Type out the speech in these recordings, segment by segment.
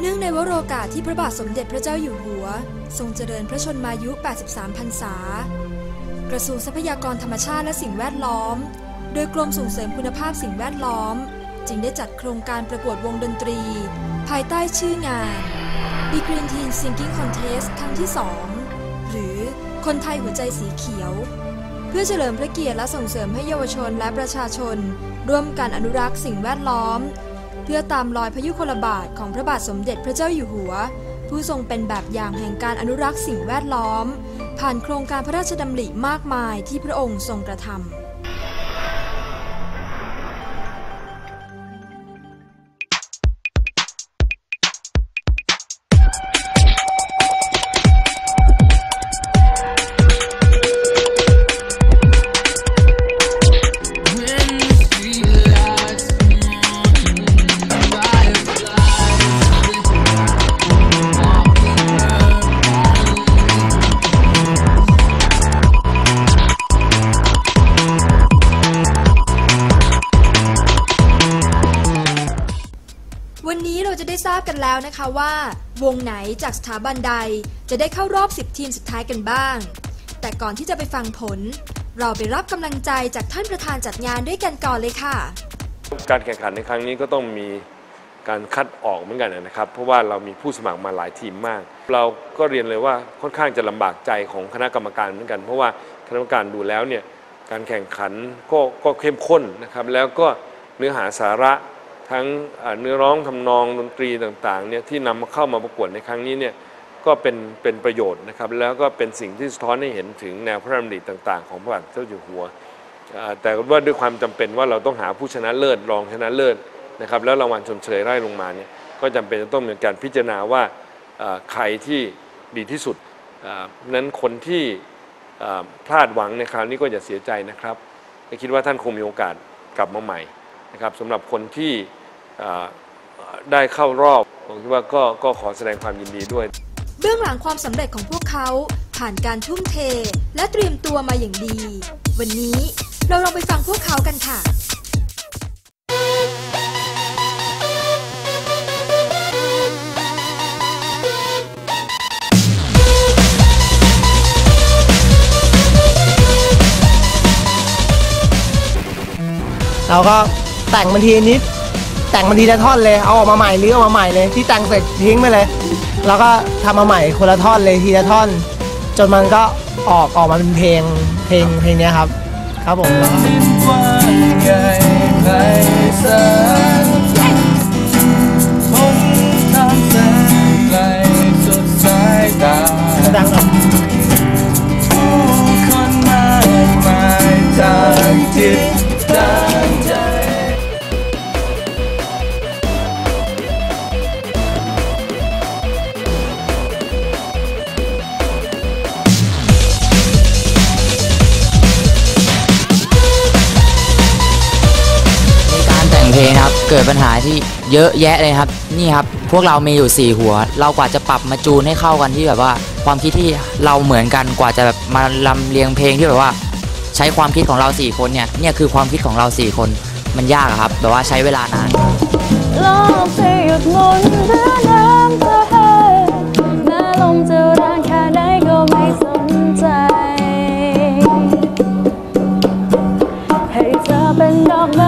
เนื่องในวโรกาสที่พระบาทสมเด็จพระเจ้าอยู่หัว ทรงเจริญพระชนมายุ 83 พรรษา กระทรวงทรัพยากรธรรมชาติและสิ่งแวดล้อม โดยกรมส่งเสริมคุณภาพสิ่งแวดล้อม จึงได้จัดโครงการประกวดวงดนตรี ภายใต้ชื่องาน The Green Teen Singing Contest ครั้งที่ 2 หรือคนไทยหัวใจสีเขียว เพื่อเฉลิมพระเกียรติและส่งเสริมให้เยาวชนและประชาชน ร่วมกันอนุรักษ์สิ่งแวดล้อม พื่อตามรอยพยุคลบาทของพระบาทสมเด็จพระเจ้าอยู่หัว ผู้ทรงเป็นแบบอย่างแห่งการอนุรักษ์สิ่งแวดล้อม ผ่านโครงการพระราชดำริมากมายที่พระองค์ทรงกระทำ วันนี้เราจะได้ทราบกันแล้วนะคะว่า วงไหนจากสถาบันใดจะได้เข้ารอบ 10 ทีมสุดท้ายกันบ้าง แต่ก่อนที่จะไปฟังผล เราไปรับกำลังใจจากท่านประธานจัดงานด้วยกันก่อนเลยค่ะ การแข่งขันในครั้งนี้ก็ต้องมีการคัดออกเหมือนกันนะครับ เพราะว่าเรามีผู้สมัครมาหลายทีมมาก เราก็เรียนเลยว่าค่อนข้างจะลำบากใจของคณะกรรมการเหมือนกัน เพราะว่าคณะกรรมการดูแล้วเนี่ยการแข่งขันก็ก็เข้มข้นนะครับ แล้วก็เนื้อหาสาระ ทั้งเนื้อร้องทำนองดนตรีต่างๆเนี่ยที่นำมาเข้ามาประกวดในครั้งนี้เนี่ยก็เป็นเป็นประโยชน์นะครับ แล้วก็เป็นสิ่งที่สะท้อนให้เห็นถึงแนวพระราชดำริต่าง ๆ ของพระบาทเจ้าอยู่หัว แต่ว่าด้วยความจำเป็นว่าเราต้องหาผู้ชนะเลิศรองชนะเลิศนะครับ แล้วรางวัลชมเชยไล่ลงมาเนี่ยก็จำเป็นจะต้องมีการพิจารณาว่าใครที่ดีที่สุดนั้นคนที่พลาดหวังในคราวนี้ก็อย่าเสียใจนะครับคิดว่าท่านคงมีโอกาสกลับมาใหม่นะครับสำหรับคนที่ ได้เข้ารอบ ผมคิดว่าก็ก็ขอแสดงความยินดีด้วย เบื้องหลังความสำเร็จของพวกเขาผ่านการทุ่มเท และเตรียมตัวมาอย่างดี วันนี้เราลองไปฟังพวกเขากันค่ะเราก็แต่งมันทีนิด แต่งมันทีละท่อนเลยเอาออกมาใหม่หรือเอามาใหม่เลย ที่แต่งเสร็จทิ้งไปเลย แล้วก็ทำมาใหม่คนละท่อนเลยทีละท่อน จนมันก็ออกออกมาเป็นเพลงเพลงเพลงเนี้ยครับ ครับผมแล้วก็กว้าไพ เพลงครับ เกิดปัญหาที่เยอะแยะเลยครับ นี่ครับ พวกเรามีอยู่ 4 หัว เรากว่าจะปรับมาจูนให้เข้ากันที่แบบว่า ความคิดที่เราเหมือนกันกว่าจะแบบมาลำเลียงเพลงที่แบบว่า ใช้ความคิดของเรา 4 คนเนี่ย เนี่ยคือความคิดของเรา 4 คนมันยากครับแบบว่าใช้เวลานานโลกจะหยุดหมุนหรือน้ำจะแห้งแม้ลมจะแรงแค่ไหนก็ไม่สนใจ ให้เธอเป็นดอกไม้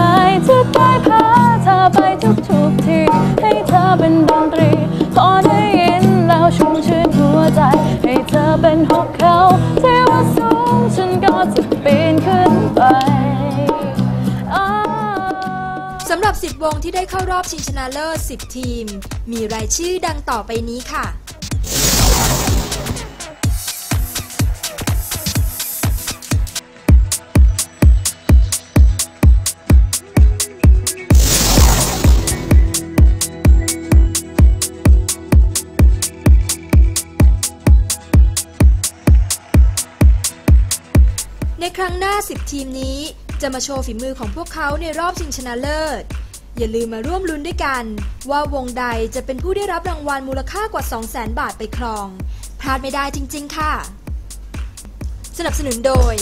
เป็นหกเขาที่ว่าสูงฉันก็จะปีนขึ้นไปสำหรับ 10 วงที่ได้เข้ารอบชิงชนะเลิศ 10 ทีม มีรายชื่อดังต่อไปนี้ค่ะ ในครั้งหน้า 10 ทีมนี้ จะมาโชว์ฝีมือของพวกเขาในรอบชิงชนะเลิศ อย่าลืมมาร่วมลุ้นด้วยกัน ว่าวงใดจะเป็นผู้ได้รับรางวัลมูลค่ากว่า 200,000 บาทไปครอง พลาดไม่ได้จริง ๆ ค่ะ สนับสนุนโดย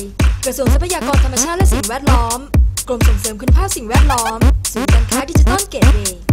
กระทรวงทรัพยากรธรรมชาติและสิ่งแวดล้อม กรมส่งเสริมคุณภาพสิ่งแวดล้อมศูนย์การค้าดิจิทัลเกตเวย์